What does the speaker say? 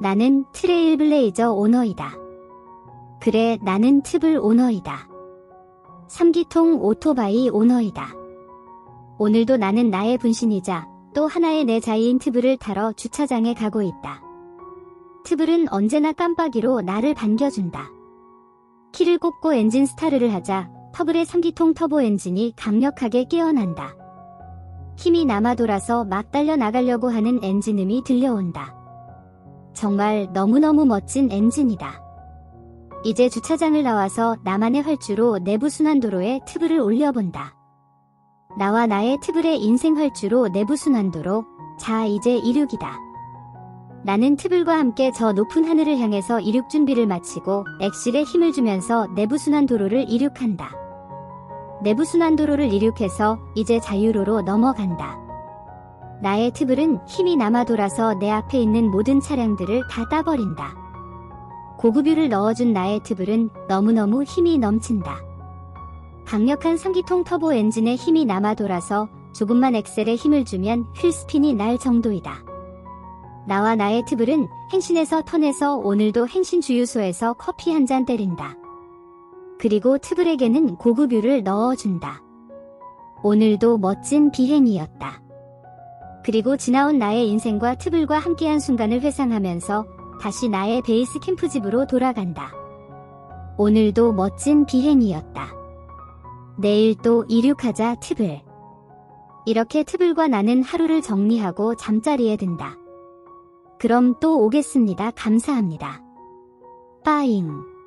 나는 트레일블레이저 오너이다. 그래, 나는 트블 오너이다. 3기통 오토바이 오너이다. 오늘도 나는 나의 분신이자 또 하나의 내 자이인 트블을 타러 주차장에 가고 있다. 트블은 언제나 깜빡이로 나를 반겨준다. 키를 꽂고 엔진 스타트를 하자 터블의 3기통 터보 엔진이 강력하게 깨어난다. 힘이 남아 돌아서 막 달려 나가려고 하는 엔진음이 들려온다. 정말 너무너무 멋진 엔진이다. 이제 주차장을 나와서 나만의 활주로 내부 순환도로에 트블을 올려본다. 나와 나의 트블의 인생 활주로 내부 순환도로 자 이제 이륙이다. 나는 트블과 함께 저 높은 하늘을 향해서 이륙 준비를 마치고 엑실에 힘을 주면서 내부 순환도로를 이륙한다. 내부 순환도로를 이륙해서 이제 자유로로 넘어간다. 나의 트블은 힘이 남아 돌아서 내 앞에 있는 모든 차량들을 다 따버린다. 고급유를 넣어준 나의 트블은 너무너무 힘이 넘친다. 강력한 3기통 터보 엔진에 힘이 남아 돌아서 조금만 엑셀에 힘을 주면 휠스핀이 날 정도이다. 나와 나의 트블은 행신에서 턴에서 오늘도 행신 주유소에서 커피 한 잔 때린다. 그리고 트블에게는 고급유를 넣어준다. 오늘도 멋진 비행이었다. 그리고 지나온 나의 인생과 트블과 함께한 순간을 회상하면서 다시 나의 베이스 캠프집으로 돌아간다. 오늘도 멋진 비행이었다. 내일 또 이륙하자 트블. 이렇게 트블과 나는 하루를 정리하고 잠자리에 든다. 그럼 또 오겠습니다. 감사합니다. 빠잉.